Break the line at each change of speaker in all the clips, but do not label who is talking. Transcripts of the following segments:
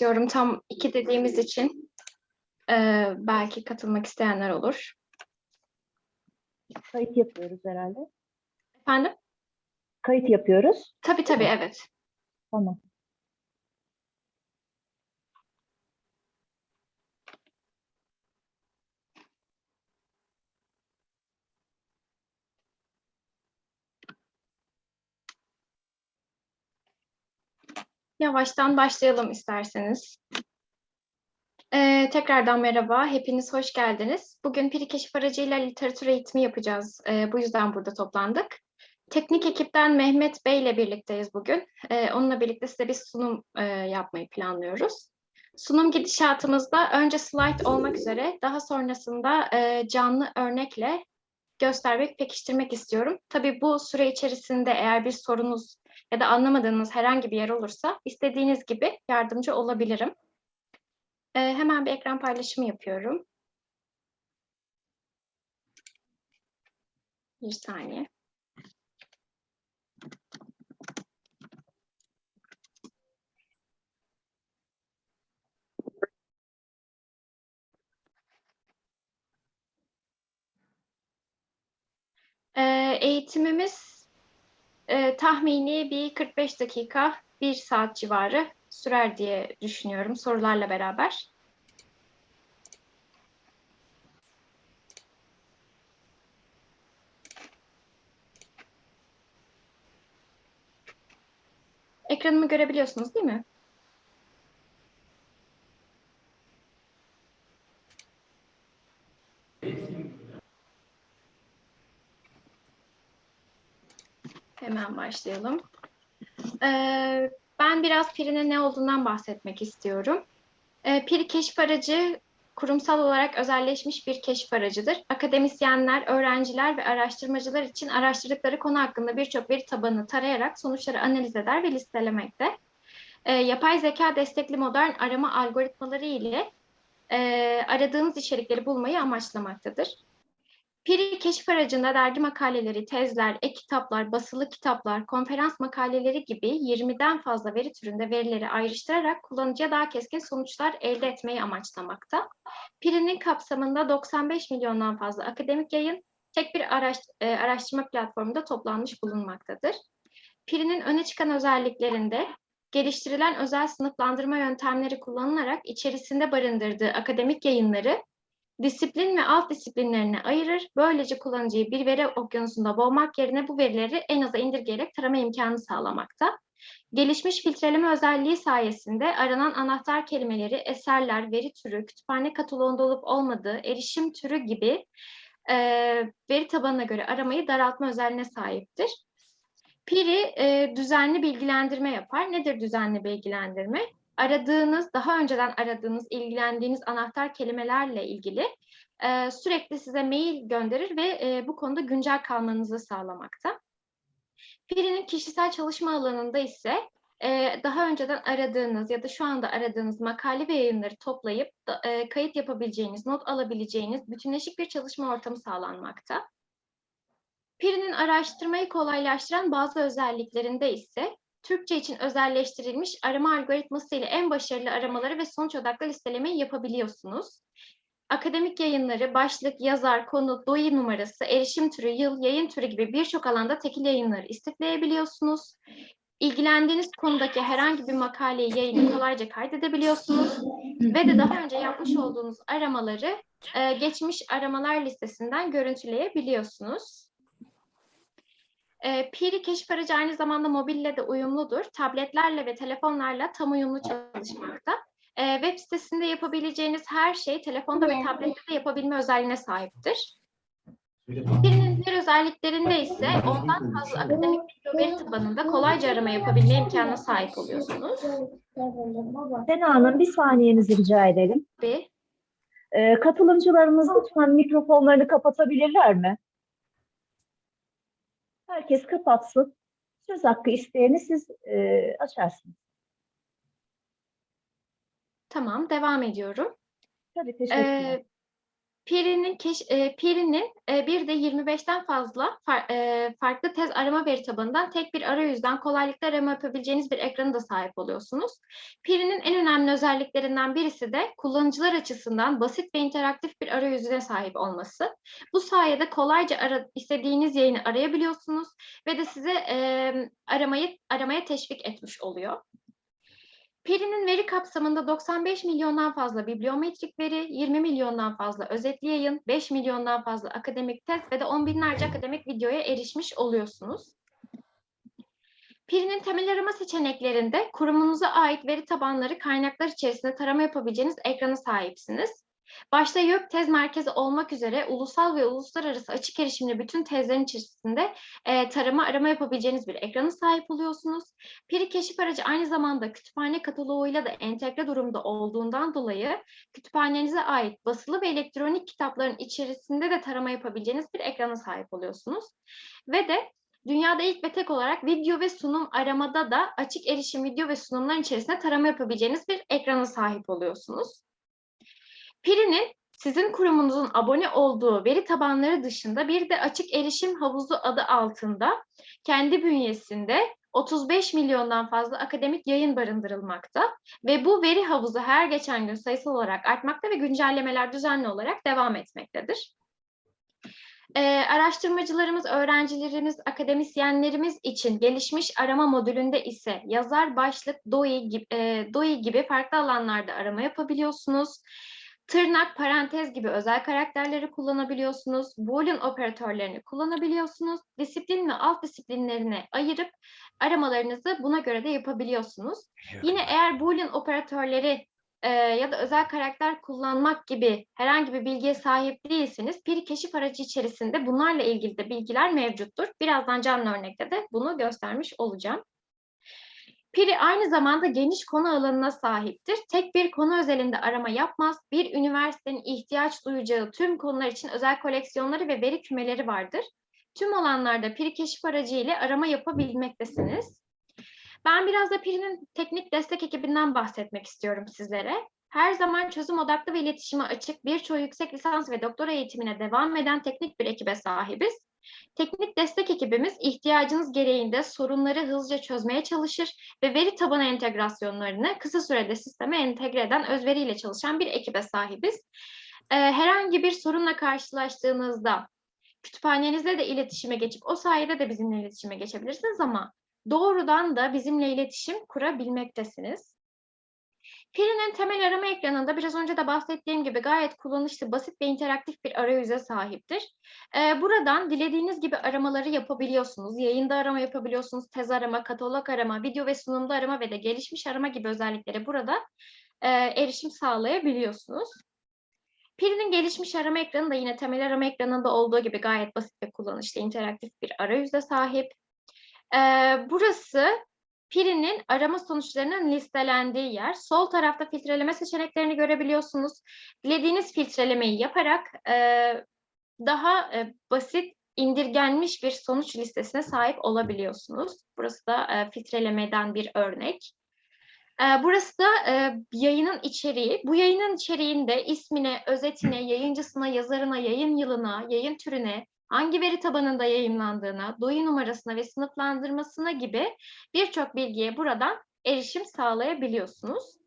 istiyorum. Tam iki dediğimiz için eee, belki katılmak isteyenler olur.
Kayıt yapıyoruz herhalde.
Efendim?
Kayıt yapıyoruz.
Tabii tabii evet.
Tamam.
Yavaştan başlayalım isterseniz. Ee, tekrardan merhaba, hepiniz hoş geldiniz. Bugün peri keşif aracıyla literatür eğitimi yapacağız. Ee, bu yüzden burada toplandık. Teknik ekipten Mehmet Bey ile birlikteyiz bugün. Ee, onunla birlikte size bir sunum e, yapmayı planlıyoruz. Sunum gidişatımızda önce slide olmak üzere, daha sonrasında e, canlı örnekle göstermek, pekiştirmek istiyorum. Tabii bu süre içerisinde eğer bir sorunuz ya da anlamadığınız herhangi bir yer olursa istediğiniz gibi yardımcı olabilirim. Ee, hemen bir ekran paylaşımı yapıyorum. Bir saniye. Ee, eğitimimiz e, tahmini bir 45 dakika, 1 saat civarı sürer diye düşünüyorum sorularla beraber. Ekranımı görebiliyorsunuz değil mi? Hemen başlayalım. Ee, ben biraz Piri'nin ne olduğundan bahsetmek istiyorum. Ee, Piri keşif aracı kurumsal olarak özelleşmiş bir keşif aracıdır. Akademisyenler, öğrenciler ve araştırmacılar için araştırdıkları konu hakkında birçok veri tabanını tarayarak sonuçları analiz eder ve listelemekte. Ee, yapay zeka destekli modern arama algoritmaları ile e, aradığınız içerikleri bulmayı amaçlamaktadır. Piri keşif aracında dergi makaleleri, tezler, e-kitaplar, basılı kitaplar, konferans makaleleri gibi 20'den fazla veri türünde verileri ayrıştırarak kullanıcıya daha keskin sonuçlar elde etmeyi amaçlamakta. Piri'nin kapsamında 95 milyondan fazla akademik yayın tek bir araş, e, araştırma platformunda toplanmış bulunmaktadır. Piri'nin öne çıkan özelliklerinde geliştirilen özel sınıflandırma yöntemleri kullanılarak içerisinde barındırdığı akademik yayınları disiplin ve alt disiplinlerine ayırır. Böylece kullanıcıyı bir veri okyanusunda boğmak yerine bu verileri en aza indirgeyerek tarama imkanı sağlamakta. Gelişmiş filtreleme özelliği sayesinde aranan anahtar kelimeleri, eserler, veri türü, kütüphane kataloğunda olup olmadığı, erişim türü gibi e, veri tabanına göre aramayı daraltma özelliğine sahiptir. Piri e, düzenli bilgilendirme yapar. Nedir düzenli bilgilendirme? Aradığınız, daha önceden aradığınız, ilgilendiğiniz anahtar kelimelerle ilgili e, sürekli size mail gönderir ve e, bu konuda güncel kalmanızı sağlamakta. Piri'nin kişisel çalışma alanında ise e, daha önceden aradığınız ya da şu anda aradığınız makale ve yayınları toplayıp e, kayıt yapabileceğiniz, not alabileceğiniz bütünleşik bir çalışma ortamı sağlanmakta. Piri'nin araştırmayı kolaylaştıran bazı özelliklerinde ise Türkçe için özelleştirilmiş arama algoritması ile en başarılı aramaları ve sonuç odaklı listelemeyi yapabiliyorsunuz. Akademik yayınları, başlık, yazar, konu, doyi numarası, erişim türü, yıl, yayın türü gibi birçok alanda tekil yayınları istifleyebiliyorsunuz. İlgilendiğiniz konudaki herhangi bir makaleyi, yayını kolayca kaydedebiliyorsunuz. Ve de daha önce yapmış olduğunuz aramaları geçmiş aramalar listesinden görüntüleyebiliyorsunuz. E, Piri keşif aracı aynı zamanda mobille de uyumludur. Tabletlerle ve telefonlarla tam uyumlu çalışmakta. E, web sitesinde yapabileceğiniz her şeyi telefonda ve tablette de yapabilme özelliğine sahiptir. Piri'nin diğer özelliklerinde ise ondan fazla akademik bir veri tabanında kolayca arama yapabilme imkanına sahip oluyorsunuz.
Sena Hanım bir saniyenizi rica edelim.
Bir,
Ee, katılımcılarımız lütfen mikrofonlarını kapatabilirler mi? Herkes kapatsın. Söz hakkı isteyeni siz e, açarsınız.
tamam devam ediyorum.
Tabii teşekkürler.
Ee, Piri'nin e, Piri'nin e, bir de 25'ten fazla e, farklı tez arama veri tabanından tek bir arayüzden kolaylıkla arama yapabileceğiniz bir ekrana da sahip oluyorsunuz. Piri'nin en önemli özelliklerinden birisi de kullanıcılar açısından basit ve interaktif bir arayüzüne sahip olması. Bu sayede kolayca ara, istediğiniz yayını arayabiliyorsunuz ve de size aramayı aramaya teşvik etmiş oluyor. Peri'nin veri kapsamında 95 milyondan fazla bibliometrik veri, 20 milyondan fazla özetli yayın, 5 milyondan fazla akademik tez ve de on binlerce akademik videoya erişmiş oluyorsunuz. Peri'nin temel arama seçeneklerinde kurumunuza ait veri tabanları kaynaklar içerisinde tarama yapabileceğiniz ekrana sahipsiniz. Başta YÖK Tez Merkezi olmak üzere ulusal ve uluslararası açık erişimli bütün tezlerin içerisinde e, tarama arama yapabileceğiniz bir ekrana sahip oluyorsunuz. Piri keşif aracı aynı zamanda kütüphane kataloğuyla da entegre durumda olduğundan dolayı kütüphanenize ait basılı ve elektronik kitapların içerisinde de tarama yapabileceğiniz bir ekrana sahip oluyorsunuz. Ve de dünyada ilk ve tek olarak video ve sunum aramada da açık erişim video ve sunumların içerisinde tarama yapabileceğiniz bir ekrana sahip oluyorsunuz. Piri'nin sizin kurumunuzun abone olduğu veri tabanları dışında bir de açık erişim havuzu adı altında kendi bünyesinde 35 milyondan fazla akademik yayın barındırılmakta ve bu veri havuzu her geçen gün sayısal olarak artmakta ve güncellemeler düzenli olarak devam etmektedir. Ee, araştırmacılarımız, öğrencilerimiz, akademisyenlerimiz için gelişmiş arama modülünde ise yazar, başlık, DOI gibi, e, DOI gibi farklı alanlarda arama yapabiliyorsunuz. Tırnak, parantez gibi özel karakterleri kullanabiliyorsunuz. Boolean operatörlerini kullanabiliyorsunuz. Disiplin ve alt disiplinlerine ayırıp aramalarınızı buna göre de yapabiliyorsunuz. Yine eğer Boolean operatörleri e, ya da özel karakter kullanmak gibi herhangi bir bilgiye sahip değilseniz bir keşif aracı içerisinde bunlarla ilgili de bilgiler mevcuttur. Birazdan canlı örnekte de bunu göstermiş olacağım. Piri aynı zamanda geniş konu alanına sahiptir. Tek bir konu özelinde arama yapmaz. Bir üniversitenin ihtiyaç duyacağı tüm konular için özel koleksiyonları ve veri kümeleri vardır. Tüm alanlarda Piri keşif aracı ile arama yapabilmektesiniz. Ben biraz da Piri'nin teknik destek ekibinden bahsetmek istiyorum sizlere. Her zaman çözüm odaklı ve iletişime açık birçoğu yüksek lisans ve doktora eğitimine devam eden teknik bir ekibe sahibiz. Teknik destek ekibimiz ihtiyacınız gereğinde sorunları hızlıca çözmeye çalışır ve veri tabanı entegrasyonlarını kısa sürede sisteme entegre eden özveriyle çalışan bir ekibe sahibiz. Ee, herhangi bir sorunla karşılaştığınızda kütüphanenizle de iletişime geçip o sayede de bizimle iletişime geçebilirsiniz ama doğrudan da bizimle iletişim kurabilmektesiniz. Piri'nin temel arama ekranında biraz önce de bahsettiğim gibi gayet kullanışlı, basit ve interaktif bir arayüze sahiptir. Ee, buradan dilediğiniz gibi aramaları yapabiliyorsunuz. Yayında arama yapabiliyorsunuz, tez arama, katalog arama, video ve sunumda arama ve de gelişmiş arama gibi özelliklere burada e, erişim sağlayabiliyorsunuz. Piri'nin gelişmiş arama ekranı da yine temel arama ekranında olduğu gibi gayet basit ve kullanışlı, interaktif bir arayüze sahip. Ee, burası Piri'nin arama sonuçlarının listelendiği yer. Sol tarafta filtreleme seçeneklerini görebiliyorsunuz. Dilediğiniz filtrelemeyi yaparak e, daha e, basit indirgenmiş bir sonuç listesine sahip olabiliyorsunuz. Burası da e, filtrelemeden bir örnek. E, burası da e, yayının içeriği. Bu yayının içeriğinde ismine, özetine, yayıncısına, yazarına, yayın yılına, yayın türüne, hangi veri tabanında yayınlandığına, doyu numarasına ve sınıflandırmasına gibi birçok bilgiye buradan erişim sağlayabiliyorsunuz.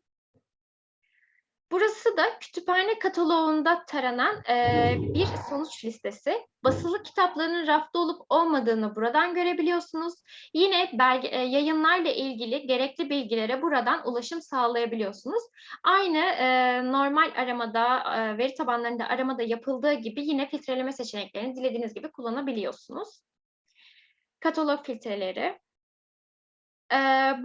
Burası da kütüphane kataloğunda taranan e, bir sonuç listesi. Basılı kitapların rafta olup olmadığını buradan görebiliyorsunuz. Yine belge, e, yayınlarla ilgili gerekli bilgilere buradan ulaşım sağlayabiliyorsunuz. Aynı e, normal aramada, e, veri tabanlarında aramada yapıldığı gibi yine filtreleme seçeneklerini dilediğiniz gibi kullanabiliyorsunuz. Katalog filtreleri.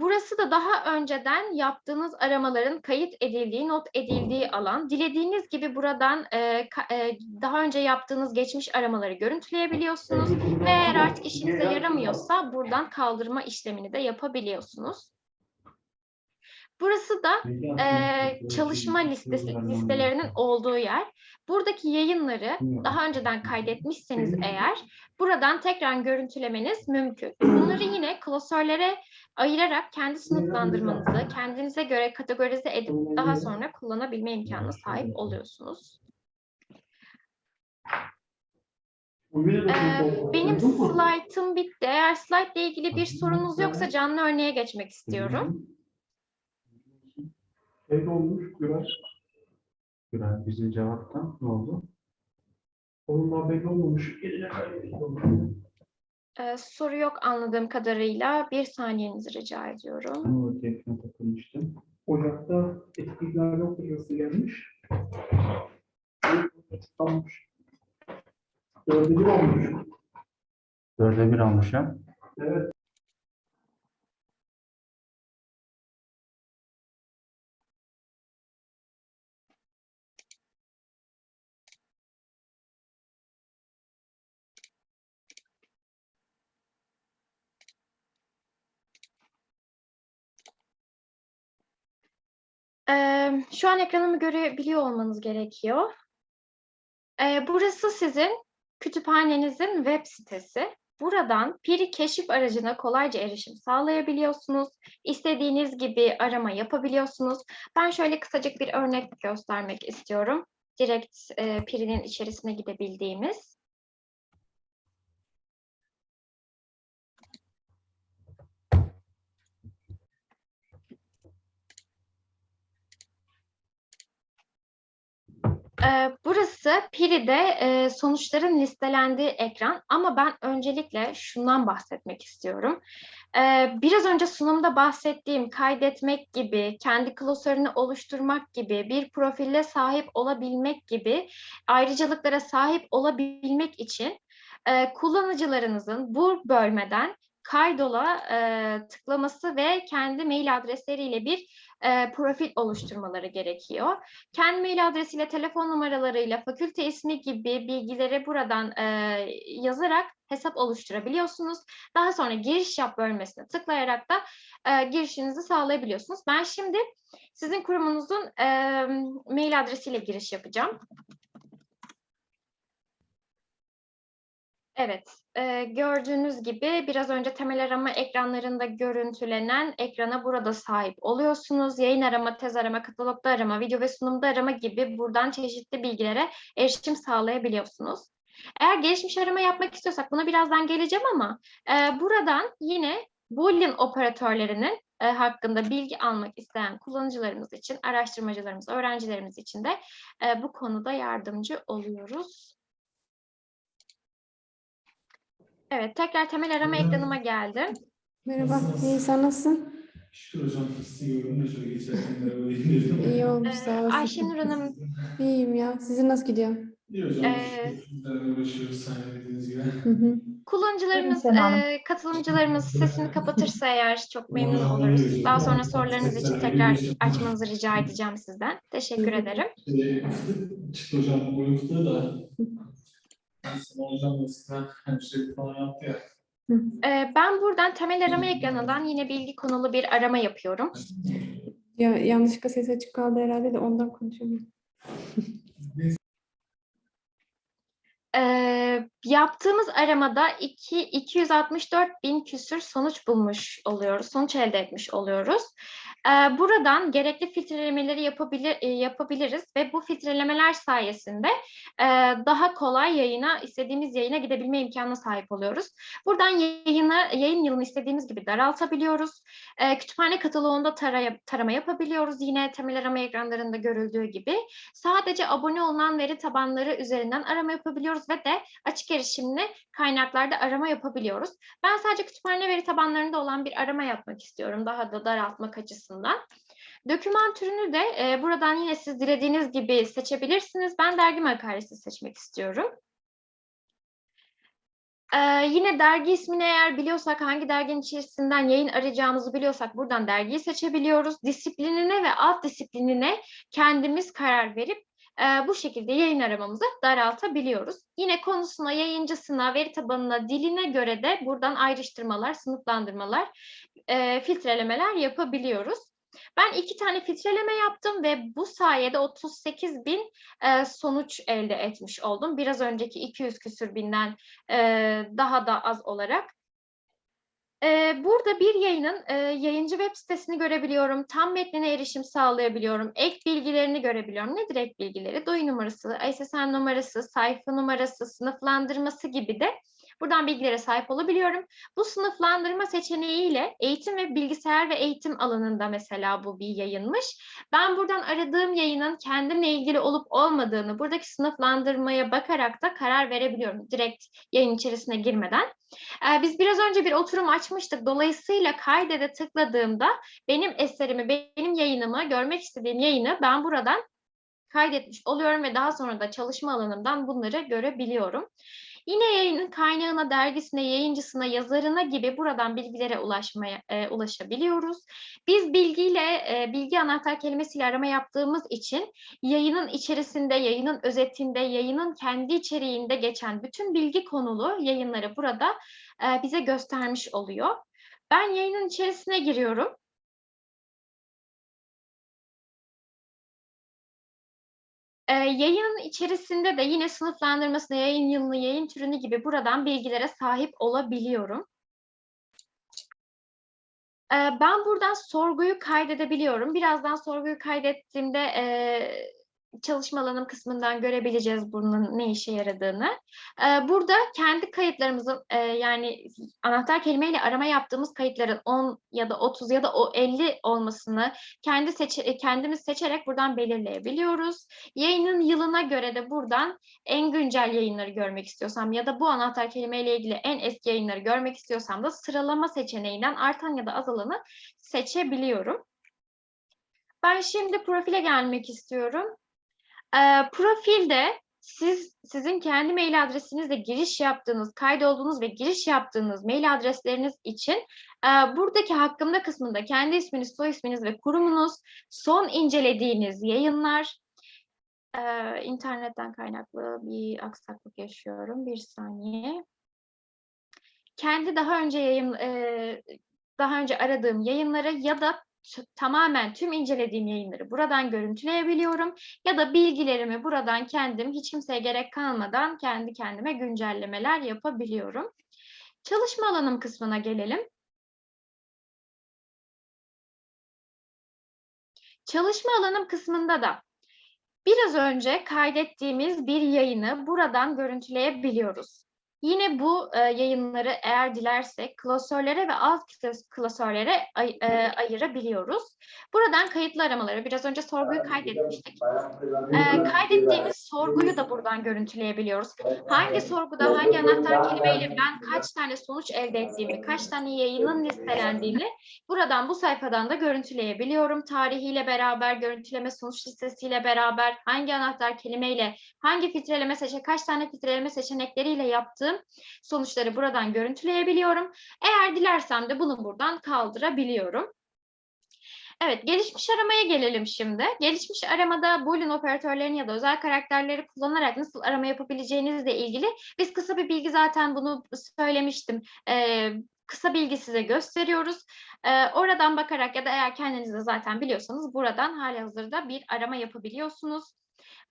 Burası da daha önceden yaptığınız aramaların kayıt edildiği, not edildiği alan. Dilediğiniz gibi buradan daha önce yaptığınız geçmiş aramaları görüntüleyebiliyorsunuz. Ve eğer artık işinize yaramıyorsa buradan kaldırma işlemini de yapabiliyorsunuz. Burası da e, çalışma listesi listelerinin olduğu yer. Buradaki yayınları daha önceden kaydetmişseniz eğer buradan tekrar görüntülemeniz mümkün. Bunları yine klasörlere ayırarak kendi sınıflandırmanızı kendinize göre kategorize edip daha sonra kullanabilme imkanına sahip oluyorsunuz. Ee, benim slaytım bitti. Eğer slide ile ilgili bir sorunuz yoksa canlı örneğe geçmek istiyorum.
Evde olmuş Gürer. Gürer bizim cevaptan ne oldu? Onunla belli olmamış. Geline kaybediyor.
Ee, soru yok anladığım kadarıyla. Bir saniyenizi rica ediyorum.
O takılmıştım. Ocak'ta etkililer yok hocası gelmiş. Açıklanmış. Dörde bir olmuş.
Dörde bir almış ya.
Evet.
Şu an ekranımı görebiliyor olmanız gerekiyor. Ee, burası sizin kütüphanenizin web sitesi. Buradan Piri keşif aracına kolayca erişim sağlayabiliyorsunuz. İstediğiniz gibi arama yapabiliyorsunuz. Ben şöyle kısacık bir örnek göstermek istiyorum. Direkt e, Piri'nin içerisine gidebildiğimiz. Ee, Burası Piri'de e, sonuçların listelendiği ekran ama ben öncelikle şundan bahsetmek istiyorum. Ee, Biraz önce sunumda bahsettiğim kaydetmek gibi, kendi klasörünü oluşturmak gibi, bir profile sahip olabilmek gibi ayrıcalıklara sahip olabilmek için e, kullanıcılarınızın bu bölmeden kaydola e, tıklaması ve kendi mail adresleriyle bir e, profil oluşturmaları gerekiyor. Kendi mail adresiyle, telefon numaralarıyla, fakülte ismi gibi bilgileri buradan e, yazarak hesap oluşturabiliyorsunuz. Daha sonra giriş yap bölmesine tıklayarak da e, girişinizi sağlayabiliyorsunuz. Ben şimdi sizin kurumunuzun e, mail adresiyle giriş yapacağım. Evet, e, gördüğünüz gibi biraz önce temel arama ekranlarında görüntülenen ekrana burada sahip oluyorsunuz. Yayın arama, tez arama, katalogda arama, video ve sunumda arama gibi buradan çeşitli bilgilere erişim sağlayabiliyorsunuz. Eğer gelişmiş arama yapmak istiyorsak buna birazdan geleceğim ama e, buradan yine Boolean operatörlerinin e, hakkında bilgi almak isteyen kullanıcılarımız için, araştırmacılarımız, öğrencilerimiz için de e, bu konuda yardımcı oluyoruz. Evet, tekrar temel arama ekranıma geldim.
Merhaba, iyi sen nasılsın?
Şükür hocam sizi de şöyle geçerken merhaba.
İyi olmuş,
Ee,
sağ olasın.
Ayşenur Hanım,
İyiyim ya. Sizin nasıl gidiyor?
İyi hocam.
Ee,
uğraşıyoruz sahne dediğiniz gibi.
Hı hı.
kullanıcılarımız, e, katılımcılarımız sesini kapatırsa eğer çok memnun oluruz. Daha sonra sorularınız için tekrar açmanızı rica edeceğim sizden. Teşekkür ederim.
Ee, çıktı hocam da. Ben sana hocam eskiden hemşirelik falan yaptı ya.
Ben buradan temel arama ekranından yine bilgi konulu bir arama yapıyorum.
Ya yanlışlıkla ses açık kaldı herhalde de ondan konuşamıyorum.
E, yaptığımız aramada iki, 264 bin küsür sonuç bulmuş oluyoruz, sonuç elde etmiş oluyoruz. E, buradan gerekli filtrelemeleri yapabilir, e, yapabiliriz ve bu filtrelemeler sayesinde e, daha kolay yayına, istediğimiz yayına gidebilme imkanına sahip oluyoruz. Buradan yayını, yayın yılını istediğimiz gibi daraltabiliyoruz. E, kütüphane kataloğunda taraya, tarama yapabiliyoruz. Yine temel arama ekranlarında görüldüğü gibi. Sadece abone olunan veri tabanları üzerinden arama yapabiliyoruz ve de açık erişimli kaynaklarda arama yapabiliyoruz. Ben sadece kütüphane veri tabanlarında olan bir arama yapmak istiyorum daha da daraltmak açısından. Doküman türünü de e, buradan yine siz dilediğiniz gibi seçebilirsiniz. Ben dergi makalesi seçmek istiyorum. Ee, yine dergi ismini eğer biliyorsak, hangi derginin içerisinden yayın arayacağımızı biliyorsak buradan dergiyi seçebiliyoruz. Disiplinine ve alt disiplinine kendimiz karar verip e, bu şekilde yayın aramamızı daraltabiliyoruz. Yine konusuna, yayıncısına, veri tabanına, diline göre de buradan ayrıştırmalar, sınıflandırmalar, e, filtrelemeler yapabiliyoruz. Ben iki tane filtreleme yaptım ve bu sayede 38 bin e, sonuç elde etmiş oldum. Biraz önceki 200 küsür binden e, daha da az olarak. Burada bir yayının yayıncı web sitesini görebiliyorum. Tam metnine erişim sağlayabiliyorum. Ek bilgilerini görebiliyorum. Nedir ek bilgileri? DOI numarası, SSN numarası, sayfa numarası, sınıflandırması gibi de buradan bilgilere sahip olabiliyorum. Bu sınıflandırma seçeneğiyle eğitim ve bilgisayar ve eğitim alanında mesela bu bir yayınmış. Ben buradan aradığım yayının kendimle ilgili olup olmadığını buradaki sınıflandırmaya bakarak da karar verebiliyorum. Direkt yayın içerisine girmeden. Biz biraz önce bir oturum açmıştık. Dolayısıyla kaydede tıkladığımda benim eserimi, benim yayınımı, görmek istediğim yayını ben buradan kaydetmiş oluyorum ve daha sonra da çalışma alanımdan bunları görebiliyorum. Yine yayının kaynağına, dergisine, yayıncısına, yazarına gibi buradan bilgilere ulaşmaya e, ulaşabiliyoruz. Biz bilgiyle, e, bilgi anahtar kelimesiyle arama yaptığımız için yayının içerisinde, yayının özetinde, yayının kendi içeriğinde geçen bütün bilgi konulu yayınları burada e, bize göstermiş oluyor. Ben yayının içerisine giriyorum. Ee, yayının içerisinde de yine sınıflandırmasını, yayın yılını, yayın türünü gibi buradan bilgilere sahip olabiliyorum. Ee, ben buradan sorguyu kaydedebiliyorum. Birazdan sorguyu kaydettiğimde e, çalışma alanım kısmından görebileceğiz bunun ne işe yaradığını. Ee, burada kendi kayıtlarımızın e, yani anahtar kelimeyle arama yaptığımız kayıtların 10 ya da 30 ya da o 50 olmasını kendi seçe kendimiz seçerek buradan belirleyebiliyoruz. Yayının yılına göre de buradan en güncel yayınları görmek istiyorsam ya da bu anahtar kelimeyle ilgili en eski yayınları görmek istiyorsam da sıralama seçeneğinden artan ya da azalanı seçebiliyorum. Ben şimdi profile gelmek istiyorum. Ee, profilde siz sizin kendi mail adresinizle giriş yaptığınız, kaydolduğunuz ve giriş yaptığınız mail adresleriniz için e, buradaki hakkımda kısmında kendi isminiz, soy isminiz ve kurumunuz, son incelediğiniz yayınlar, e, internetten kaynaklı bir aksaklık yaşıyorum. Bir saniye. Kendi daha önce yayın, e, daha önce aradığım yayınları ya da tamamen tüm incelediğim yayınları buradan görüntüleyebiliyorum ya da bilgilerimi buradan kendim hiç kimseye gerek kalmadan kendi kendime güncellemeler yapabiliyorum. Çalışma alanım kısmına gelelim. Çalışma alanım kısmında da biraz önce kaydettiğimiz bir yayını buradan görüntüleyebiliyoruz. Yine bu e, yayınları eğer dilersek klasörlere ve alt klas- klasörlere ay- e, ayırabiliyoruz. Buradan kayıtlı aramaları, biraz önce sorguyu kaydetmiştik. E, kaydettiğimiz sorguyu da buradan görüntüleyebiliyoruz. Hangi sorguda hangi anahtar kelimeyle ben kaç tane sonuç elde ettiğimi, kaç tane yayının listelendiğini buradan bu sayfadan da görüntüleyebiliyorum. Tarihiyle beraber, görüntüleme sonuç listesiyle beraber hangi anahtar kelimeyle, hangi filtreleme seçe, kaç tane filtreleme seçenekleriyle yaptığım sonuçları buradan görüntüleyebiliyorum. Eğer dilersem de bunu buradan kaldırabiliyorum. Evet, gelişmiş aramaya gelelim şimdi. Gelişmiş aramada Boolean operatörlerini ya da özel karakterleri kullanarak nasıl arama yapabileceğinizle ilgili biz kısa bir bilgi zaten bunu söylemiştim. Ee, kısa bilgi size gösteriyoruz. Ee, oradan bakarak ya da eğer kendiniz de zaten biliyorsanız buradan halihazırda bir arama yapabiliyorsunuz.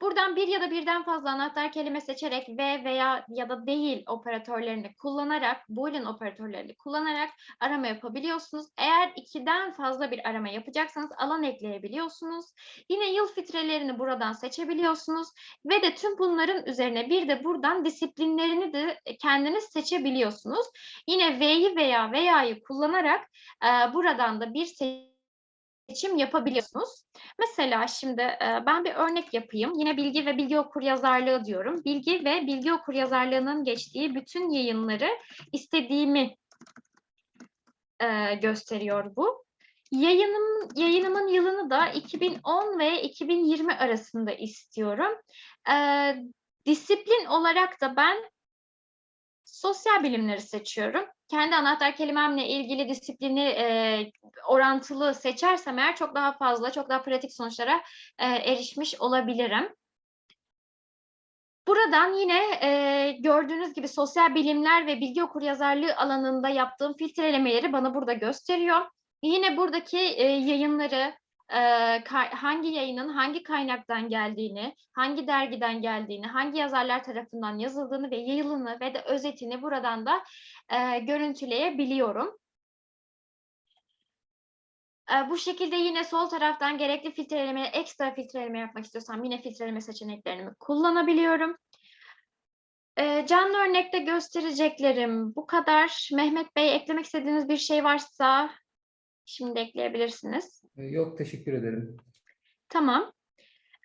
Buradan bir ya da birden fazla anahtar kelime seçerek ve veya ya da değil operatörlerini kullanarak, Boolean operatörlerini kullanarak arama yapabiliyorsunuz. Eğer ikiden fazla bir arama yapacaksanız alan ekleyebiliyorsunuz. Yine yıl filtrelerini buradan seçebiliyorsunuz ve de tüm bunların üzerine bir de buradan disiplinlerini de kendiniz seçebiliyorsunuz. Yine V'yi veya veya'yı kullanarak e, buradan da bir seçim yapabiliyorsunuz. Mesela şimdi e, ben bir örnek yapayım. Yine bilgi ve bilgi okur yazarlığı diyorum. Bilgi ve bilgi okur yazarlığının geçtiği bütün yayınları istediğimi e, gösteriyor bu. Yayınım, yayınımın yılını da 2010 ve 2020 arasında istiyorum. E, disiplin olarak da ben sosyal bilimleri seçiyorum. Kendi anahtar kelimemle ilgili disiplini e, orantılı seçersem eğer çok daha fazla, çok daha pratik sonuçlara e, erişmiş olabilirim. Buradan yine e, gördüğünüz gibi sosyal bilimler ve bilgi okuryazarlığı alanında yaptığım filtrelemeleri bana burada gösteriyor. Yine buradaki e, yayınları, hangi yayının hangi kaynaktan geldiğini, hangi dergiden geldiğini, hangi yazarlar tarafından yazıldığını ve yayılını ve de özetini buradan da görüntüleyebiliyorum. Bu şekilde yine sol taraftan gerekli filtreleme, ekstra filtreleme yapmak istiyorsam yine filtreleme seçeneklerimi kullanabiliyorum. Canlı örnekte göstereceklerim bu kadar. Mehmet Bey eklemek istediğiniz bir şey varsa şimdi ekleyebilirsiniz.
Ee, Yok teşekkür ederim.
Tamam.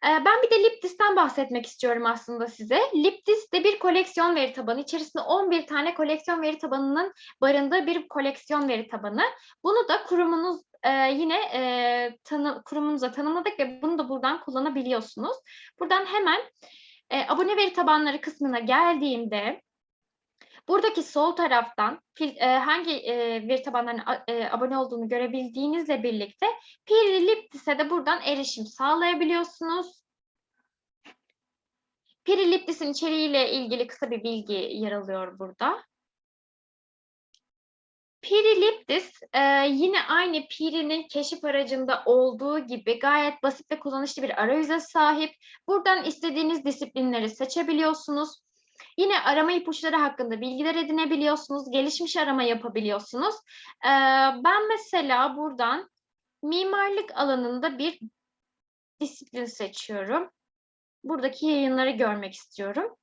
Ee, Ben bir de Lipdis'ten bahsetmek istiyorum aslında size. Lipdis de bir koleksiyon veri tabanı. İçerisinde 11 tane koleksiyon veri tabanının barındığı bir koleksiyon veri tabanı. Bunu da kurumunuz e, yine e, tanı, kurumunuza tanımladık ve bunu da buradan kullanabiliyorsunuz. Buradan hemen e, abone veri tabanları kısmına geldiğimde buradaki sol taraftan e, hangi e, veri tabanlarına e, abone olduğunu görebildiğinizle birlikte Piriliptis'e de buradan erişim sağlayabiliyorsunuz. Piriliptis'in içeriğiyle ilgili kısa bir bilgi yer alıyor burada. Piriliptis e, yine aynı Piri'nin keşif aracında olduğu gibi gayet basit ve kullanışlı bir arayüze sahip. Buradan istediğiniz disiplinleri seçebiliyorsunuz. Yine arama ipuçları hakkında bilgiler edinebiliyorsunuz. Gelişmiş arama yapabiliyorsunuz. E, ben mesela buradan mimarlık alanında bir disiplin seçiyorum. Buradaki yayınları görmek istiyorum.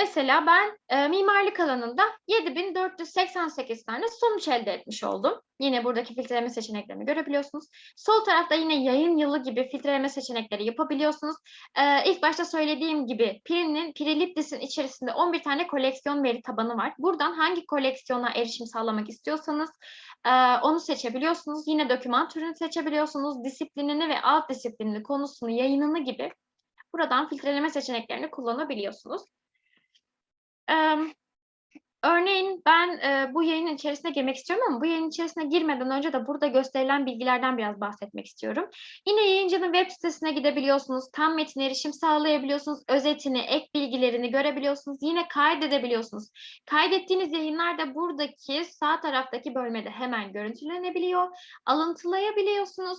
Mesela ben e, mimarlık alanında 7488 tane sonuç elde etmiş oldum. Yine buradaki filtreleme seçeneklerini görebiliyorsunuz. Sol tarafta yine yayın yılı gibi filtreleme seçenekleri yapabiliyorsunuz. E, ilk başta söylediğim gibi Piri'nin, Piriliptis'in içerisinde 11 tane koleksiyon veri tabanı var. Buradan hangi koleksiyona erişim sağlamak istiyorsanız e, onu seçebiliyorsunuz. Yine doküman türünü seçebiliyorsunuz. Disiplinini ve alt disiplinini, konusunu, yayınını gibi buradan filtreleme seçeneklerini kullanabiliyorsunuz. Örneğin ben e, bu yayının içerisine girmek istiyorum ama bu yayının içerisine girmeden önce de burada gösterilen bilgilerden biraz bahsetmek istiyorum. Yine yayıncının web sitesine gidebiliyorsunuz, tam metin erişim sağlayabiliyorsunuz, özetini, ek bilgilerini görebiliyorsunuz, yine kaydedebiliyorsunuz. Kaydettiğiniz yayınlar da buradaki sağ taraftaki bölmede hemen görüntülenebiliyor, alıntılayabiliyorsunuz.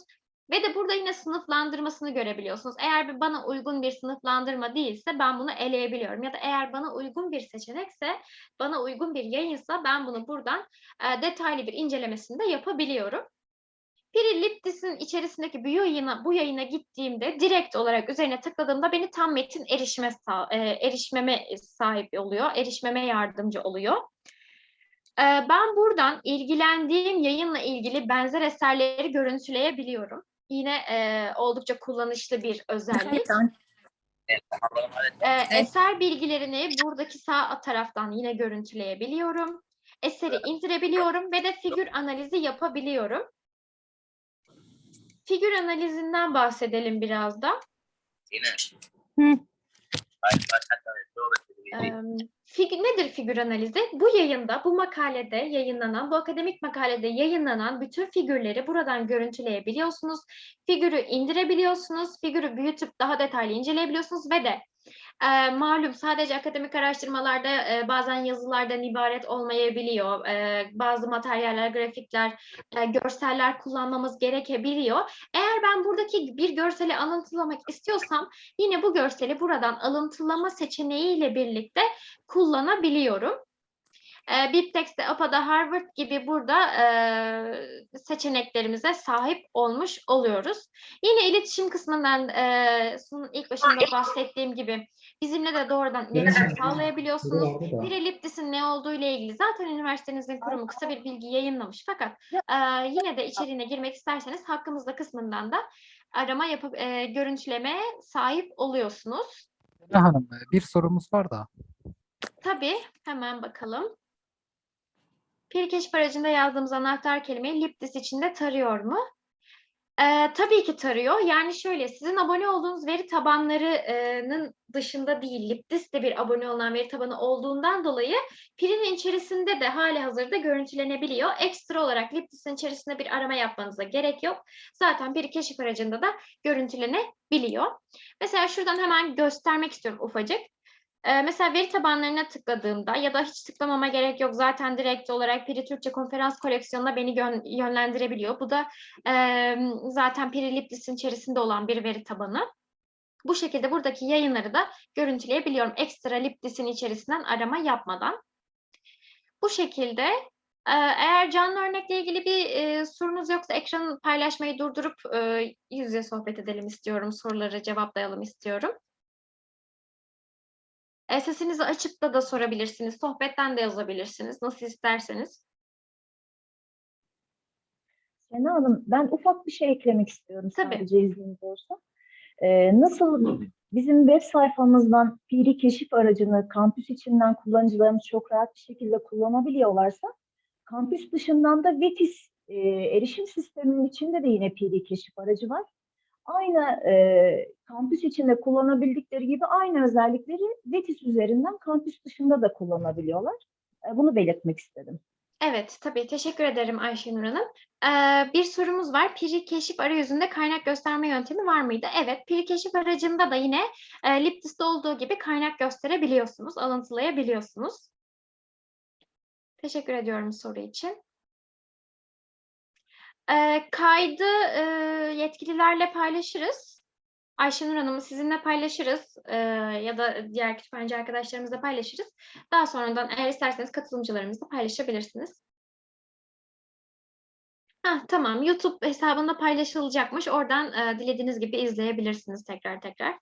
Ve de burada yine sınıflandırmasını görebiliyorsunuz. Eğer bana uygun bir sınıflandırma değilse ben bunu eleyebiliyorum. Ya da eğer bana uygun bir seçenekse, bana uygun bir yayınsa ben bunu buradan e, detaylı bir incelemesini de yapabiliyorum. Piri Lipdis'in içerisindeki bu yayına, bu yayına gittiğimde direkt olarak üzerine tıkladığımda beni tam metin erişime e, erişmeme sahip oluyor, erişmeme yardımcı oluyor. E, ben buradan ilgilendiğim yayınla ilgili benzer eserleri görüntüleyebiliyorum. Yine e, oldukça kullanışlı bir özellik. Ee, eser bilgilerini buradaki sağ taraftan yine görüntüleyebiliyorum. Eseri indirebiliyorum ve de figür analizi yapabiliyorum. Figür analizinden bahsedelim biraz da. Ee, figür, nedir figür analizi? Bu yayında, bu makalede yayınlanan, bu akademik makalede yayınlanan bütün figürleri buradan görüntüleyebiliyorsunuz. Figürü indirebiliyorsunuz, figürü büyütüp daha detaylı inceleyebiliyorsunuz ve de e, malum sadece akademik araştırmalarda e, bazen yazılardan ibaret olmayabiliyor. E, bazı materyaller, grafikler, e, görseller kullanmamız gerekebiliyor. Eğer ben buradaki bir görseli alıntılamak istiyorsam yine bu görseli buradan alıntılama seçeneğiyle birlikte kullanabiliyorum. E, BibText'te, APA'da, Harvard gibi burada e, seçeneklerimize sahip olmuş oluyoruz. Yine iletişim kısmından e, sunun ilk başında bahsettiğim gibi bizimle de doğrudan iletişim sağlayabiliyorsunuz. Bir elliptisin ne olduğu ile ilgili zaten üniversitenizin kurumu kısa bir bilgi yayınlamış. Fakat e, yine de içeriğine girmek isterseniz hakkımızda kısmından da arama yapıp e, görüntülemeye sahip oluyorsunuz.
Hanım, e, bir sorumuz var da.
Tabii hemen bakalım. Bir keşif aracında yazdığımız anahtar kelimeyi Lipdis içinde tarıyor mu? Ee, tabii ki tarıyor. Yani şöyle sizin abone olduğunuz veri tabanlarının dışında değil, Lipdis de bir abone olan veri tabanı olduğundan dolayı Pirinin içerisinde de hali hazırda görüntülenebiliyor. Ekstra olarak Lipdis'in içerisinde bir arama yapmanıza gerek yok. Zaten bir keşif aracında da görüntülenebiliyor. Mesela şuradan hemen göstermek istiyorum ufacık. Ee, mesela veri tabanlarına tıkladığımda ya da hiç tıklamama gerek yok zaten direkt olarak Piri Türkçe konferans koleksiyonuna beni yönlendirebiliyor. Bu da zaten Piri Lipdis'in içerisinde olan bir veri tabanı. Bu şekilde buradaki yayınları da görüntüleyebiliyorum. Ekstra Lipdis'in içerisinden arama yapmadan. Bu şekilde Eğer canlı örnekle ilgili bir sorunuz yoksa ekranı paylaşmayı durdurup yüz yüze sohbet edelim istiyorum. Soruları cevaplayalım istiyorum. E, sesinizi açıp da da sorabilirsiniz. Sohbetten de yazabilirsiniz. Nasıl isterseniz.
Sena Hanım, ben ufak bir şey eklemek istiyorum
Tabii.
sadece izniniz olsa. Ee, nasıl bizim web sayfamızdan Piri keşif aracını kampüs içinden kullanıcılarımız çok rahat bir şekilde kullanabiliyorlarsa, kampüs dışından da Vetis e, erişim sisteminin içinde de yine Piri keşif aracı var. Aynı e, kampüs içinde kullanabildikleri gibi aynı özellikleri Vetis üzerinden kampüs dışında da kullanabiliyorlar. E, bunu belirtmek istedim.
Evet, tabii. Teşekkür ederim Ayşenur Hanım. Ee, bir sorumuz var. Piri keşif arayüzünde kaynak gösterme yöntemi var mıydı? Evet, Piri keşif aracında da yine e, Liptis'te olduğu gibi kaynak gösterebiliyorsunuz, alıntılayabiliyorsunuz. Teşekkür ediyorum soru için. Ee, kaydı e, yetkililerle paylaşırız. Ayşenur Hanım'ı sizinle paylaşırız e, ya da diğer kütüphaneci arkadaşlarımızla paylaşırız. Daha sonradan eğer isterseniz katılımcılarımızla paylaşabilirsiniz. Ha, tamam. YouTube hesabında paylaşılacakmış. Oradan e, dilediğiniz gibi izleyebilirsiniz tekrar tekrar.